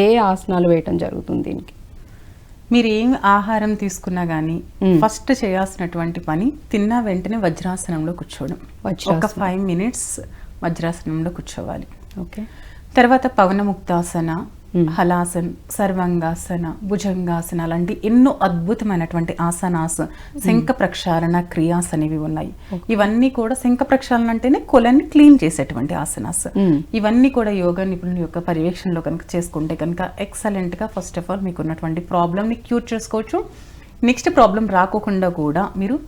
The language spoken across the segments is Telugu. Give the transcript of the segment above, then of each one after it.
ఏ ఆసనాలు వేయటం జరుగుతుంది దీనికి మీరు ఏం ఆహారం తీసుకున్నా కానీ. ఫస్ట్ చేయాల్సినటువంటి పని తిన్న వెంటనే వజ్రాసనంలో కూర్చోవడం ఒక. ఫైవ్ మినిట్స్ వజ్రాసనంలో కూర్చోవాలి ఓకే తర్వాత పవనముక్తాసన. హలాసన్ సర్వంగాసన భుజంగాసన అలాంటి ఎన్నో అద్భుతమైనటువంటి ఆసనాస్ శంఖ ప్రక్షాళన క్రియాస్ అనేవి ఉన్నాయి. ఇవన్నీ కూడా శంఖ ప్రక్షాళన అంటేనే కొలన్ని క్లీన్ చేసేటువంటి ఆసనాస్. మ్మ్. ఇవన్నీ కూడా యోగా నిపుణుల యొక్క పర్యవేక్షణలో కనుక చేసుకుంటే కనుక ఎక్సలెంట్గా ఫస్ట్ ఆఫ్ ఆల్ మీకు ఉన్నటువంటి ప్రాబ్లమ్ని క్యూర్ చేసుకోవచ్చు. నెక్స్ట్ ప్రాబ్లం రాకోకుండా కూడా మీరు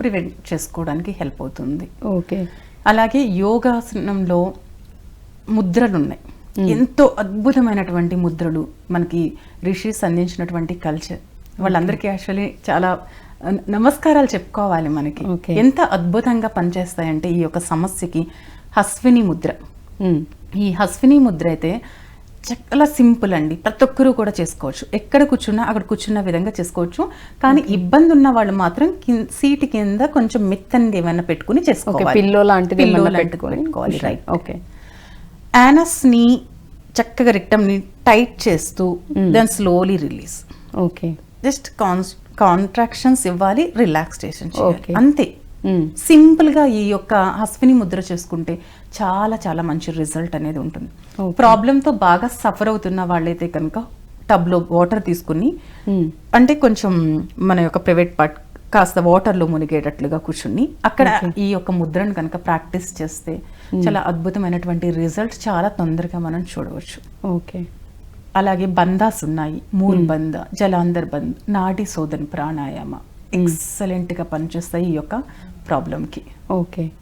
ప్రివెంట్ చేసుకోవడానికి హెల్ప్ అవుతుంది. ఓకే అలాగే యోగాసనంలో ముద్రలు ఉన్నాయి ఎంతో అద్భుతమైనటువంటి ముద్రలు మనకి రిషీస్ అందించినటువంటి కల్చర్ వాళ్ళందరికీ యాక్చువల్లీ చాలా న- నమస్కారాలు చెప్పుకోవాలి మనకి. ఎంత అద్భుతంగా పనిచేస్తాయంటే ఈ యొక్క సమస్యకి హస్విని ముద్ర. మ్మ్. ఈ హస్విని ముద్ర అయితే చాలా సింపుల్ అండి. ప్రతి ఒక్కరూ కూడా చేసుకోవచ్చు. ఎక్కడ కూర్చున్నా అక్కడ కూర్చున్న విధంగా చేసుకోవచ్చు. కానీ ఇబ్బంది ఉన్న వాళ్ళు మాత్రం సీటు కింద కొంచెం మెత్తని ఏమైనా పెట్టుకుని చేసుకోవాలి. పిల్లో లాంటిది పెట్టుకోవాలి. రైట్ ఓకే యానస్ని చక్కగా రిక్టమ్ని టైట్ చేస్తూ then slowly release okay just con contractions ఇవ్వాలి రిలాక్సేషన్ Okay. అంతే మ్మ్. సింపుల్గా ఈ యొక్క హస్విని ముద్ర చేసుకుంటే చాలా చాలా మంచి రిజల్ట్ అనేది ఉంటుంది Okay. ప్రాబ్లమ్తో బాగా సఫర్ అవుతున్న వాళ్ళైతే కనుక టబ్లో వాటర్ తీసుకుని మ్మ్. అంటే కొంచెం మన యొక్క ప్రైవేట్ పార్ట్ కాస్త వాటర్లో మునిగేటట్లుగా కూర్చుని అక్కడ ఈ యొక్క ముద్రను కనుక ప్రాక్టీస్ చేస్తే చాలా అద్భుతమైనటువంటి రిజల్ట్ చాలా తొందరగా మనం చూడవచ్చు. ఓకే అలాగే బందాస్ ఉన్నాయి. మూల్ బంద జలాంధర్ బంద్ నాడి శోధన్ ప్రాణాయామ ఎక్సలెంట్గా పనిచేస్తాయి ఈ యొక్క ప్రాబ్లం కి. ఓకే